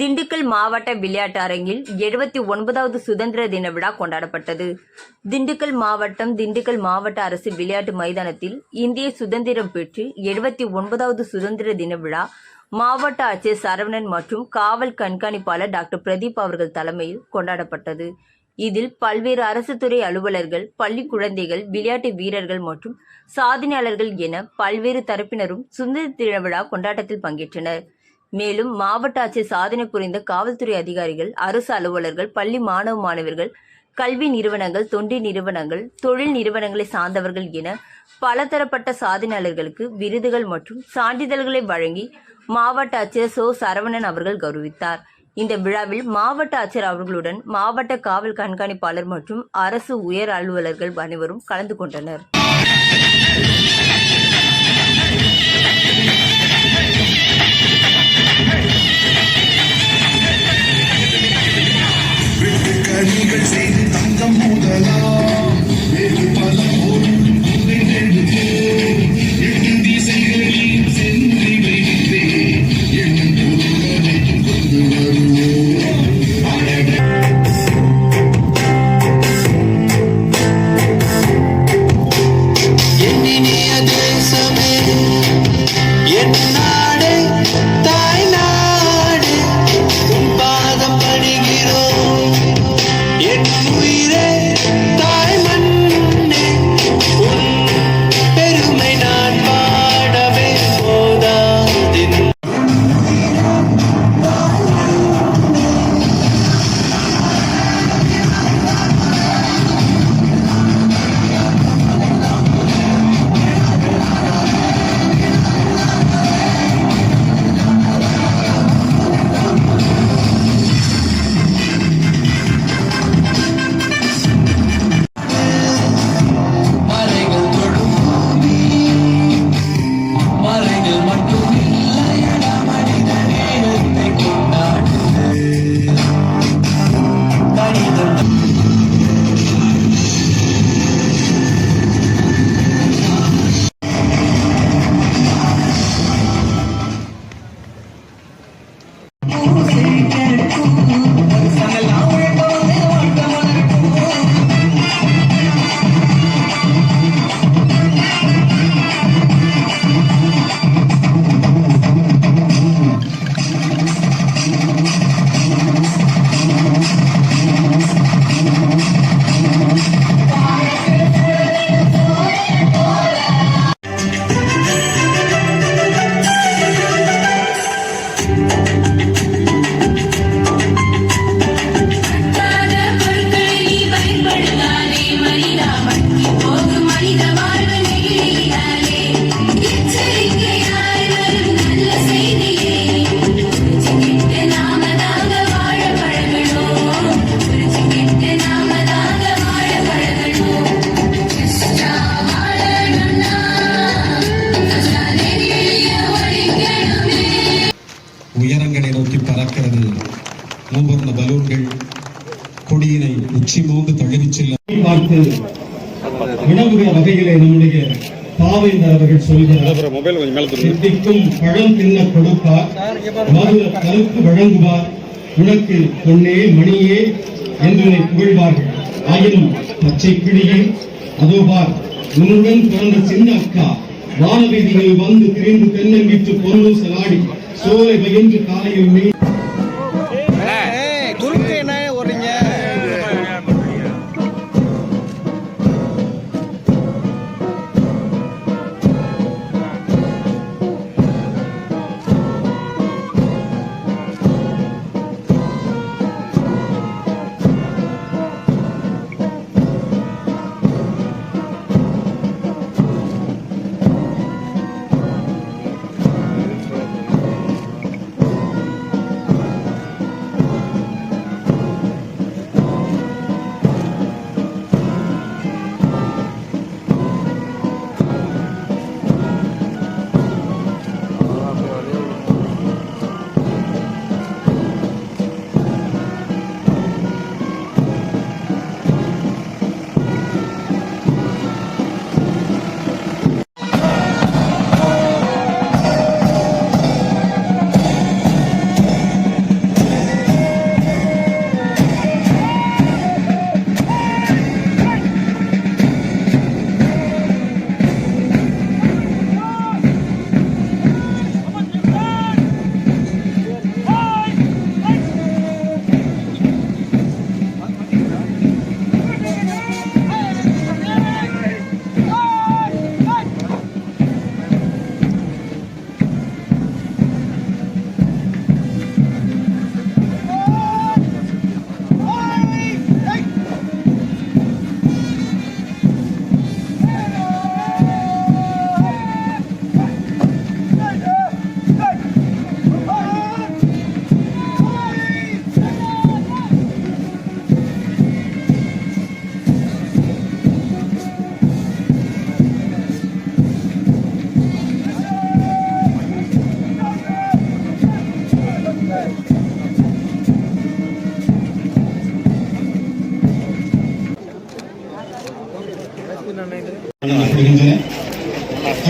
திண்டுக்கல் மாவட்ட விளையாட்டு அரங்கில் எழுபத்தி ஒன்பதாவது சுதந்திர தின விழா கொண்டாடப்பட்டது. திண்டுக்கல் மாவட்டம் திண்டுக்கல் மாவட்ட அரசு விளையாட்டு மைதானத்தில் இந்திய சுதந்திரம் பெற்று எழுபத்தி ஒன்பதாவது சுதந்திர தின விழா மாவட்ட ஆட்சியர் சரவணன் மற்றும் காவல் கண்காணிப்பாளர் டாக்டர் பிரதீப் அவர்கள் தலைமையில் கொண்டாடப்பட்டது. இதில் பல்வேறு அரசு துறை அலுவலர்கள் பள்ளி குழந்தைகள் விளையாட்டு வீரர்கள் மற்றும் சாதனையாளர்கள் என பல்வேறு தரப்பினரும் சுதந்திர தின விழா கொண்டாட்டத்தில் பங்கேற்றனர். மேலும் மாவட்ட ஆட்சியர் சாதனை புரிந்த காவல்துறை அதிகாரிகள் அரசு அலுவலர்கள் பள்ளி மாணவ மாணவர்கள் கல்வி நிறுவனங்கள் தொண்டு நிறுவனங்கள் தொழில் நிறுவனங்களை சார்ந்தவர்கள் என பலதரப்பட்ட சாதனையாளர்களுக்கு விருதுகள் மற்றும் சான்றிதழ்களை வழங்கி மாவட்ட ஆட்சியர் சோ. சரவணன் அவர்கள் கௌரவித்தார். இந்த விழாவில் மாவட்ட ஆட்சியர் அவர்களுடன் மாவட்ட காவல் கண்காணிப்பாளர் மற்றும் அரசு உயர் அலுவலர்கள் அனைவரும் கலந்து கொண்டனர். உயரங்களை நோக்கி பறக்கிறது. மூவர்ண பலூன்கள் கொடியினை உச்சி மோந்து தழுவிச் செல்ல பார்த்து வினவுகிற வகையிலே நம்முடைய பாவேந்தர் அவர்கள் சொல்கிறார் சித்திக்கும் பழம் தின்ன கொடுப்பார் மதுர கருத்து வழங்குவார். உனக்கு பொன்னே மணியே என்று உன்னை புகழ்வார்கள். ஆயினும் பச்சை கிளியே அதோ பார் உன்னுடன் பிறந்த சின்ன அக்கா வானவீதியில் வந்து திரிந்து தென்னங்கிட்டு பொருளூசலாடி சோலை பயின்று காலையில் மீ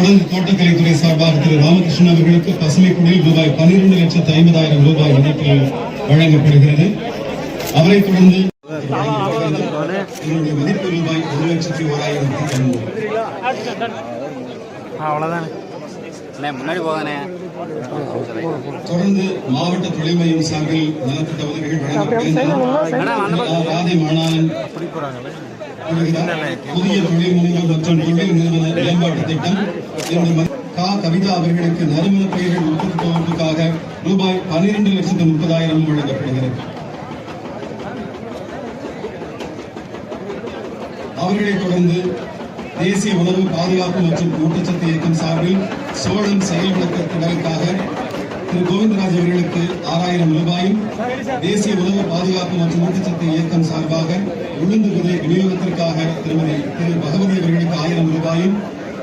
தொடர்ந்து தோட்டக்கலைத்துறை சார்பாக திரு ராமகிருஷ்ணன் அவர்களுக்கு பசுமை குடில் ரூபாய் பன்னிரண்டு லட்சத்து ஐம்பதாயிரம் ரூபாய் மதிப்பில் வழங்கப்படுகிறது. அவரைத் தொடர்ந்து மதிப்பு ரூபாய் ஒரு லட்சத்தி ஓராயிரத்தி முன்னாடி தொடர்ந்து மாவட்ட தொழில் மையம் சார்பில் நலத்திட்ட உதவிகள் வழங்கப்படுகின்றன ராதை புதிய தொழில் முனைவர் மற்றும் தொழில் நிறுவன மேம்பாட்டு திட்டம். இந்த கா. கவிதா அவர்களுக்கு நறுமண பயிர்கள் உற்பத்தி ரூபாய் பன்னிரண்டு லட்சத்து முப்பதாயிரம் வழங்கப்படுகிறது. அவர்களைத் தொடர்ந்து தேசிய உணவு பாதுகாப்பு மற்றும் ஊட்டச்சத்து இயக்கம் சார்பில் சோழம் செயல் விளக்கத்தினருக்காக திரு கோவிந்தராஜ் அவர்களுக்கு ஆறாயிரம் ரூபாயும் தேசிய உணவு பாதுகாப்பு மற்றும் ஊட்டச்சத்து இயக்கம் சார்பாக உளுந்து விதை விநியோகத்திற்காக திருமதி திரு பகவதி அவர்களுக்கு ஆயிரம் ரூபாயும்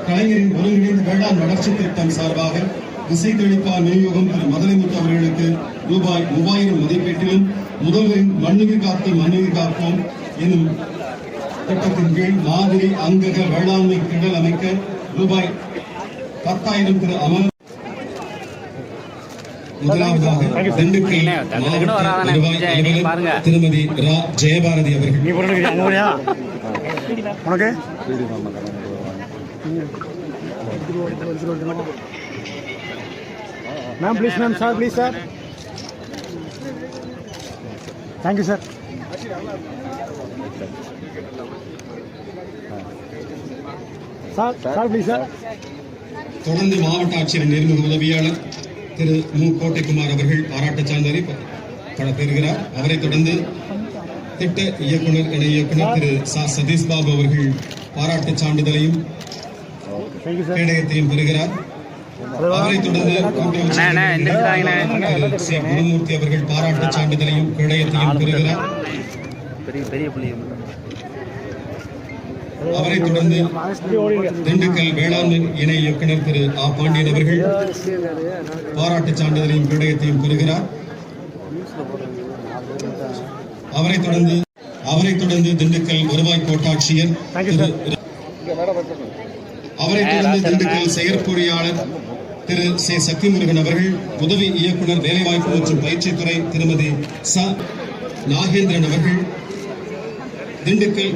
கலைஞரின் ஒருங்கிணைந்த வேளாண் வளர்ச்சி திட்டம் சார்பாக திசை தெளிப்பான் விநியோகம் திரு மதுரைமுத்து அவர்களுக்கு ரூபாய் மூவாயிரம் மதிப்பீட்டிலும் முதல்வரின் மண்ணுயிர் காத்து மண்ணுயிர் காப்போம் எனும் திட்டத்தின் கீழ் மாதிரி அங்கக வேளாண்மை திடல் அமைக்க ரூபாய் பத்தாயிரம் திரு அமர் முதலாவதாக திண்டுக்கல் திருமதி ரா ஜெயபாரதி அவர்கள். Ma'am please ma'am sir please sir thank you sir sir sir please sir தொடர்ந்து மாவட்ட ஆட்சியர் நிர்வாக உதவியாளர் திரு மு. கோட்டைக்குமார் அவர்கள் பாராட்ட சான்றிதழை பெறுகிறார் அவரைத் தொடர்ந்து திட்ட இயக்குனர் இணை இயக்குனர் திரு சா. சதீஷ் பாபு அவர்கள் பாராட்டு சான்றிதழையும் கேடயத்தையும் பெறுகிறார். அவரைத் தொடர்ந்து குணமூர்த்தி அவர்கள் பாராட்டு சான்றிதழையும் கேடயத்தையும் பெறுகிறார். பெரிய பெரிய அவரைத் தொடர்ந்து திண்டுக்கல் வேளாண்மை இணை இயக்குனர் திரு ஆ. பாண்டியன் அவர்கள் பாராட்டு சான்றிதழையும் கேடயத்தையும் பெறுகிறார். அவரைத் தொடர்ந்து அவரைத் தொடர்ந்து திண்டுக்கல் வருவாய் கோட்டாட்சியர் திரு அவரைத் தொடர்ந்து திண்டுக்கல் செயற்பொறியாளர் திரு. சே. சக்திமுருகன் அவர்கள் உதவி இயக்குனர் வேலைவாய்ப்பு மற்றும் பயிற்சித்துறை திருமதி ச. நாகேந்திரன் அவர்கள் திண்டுக்கல்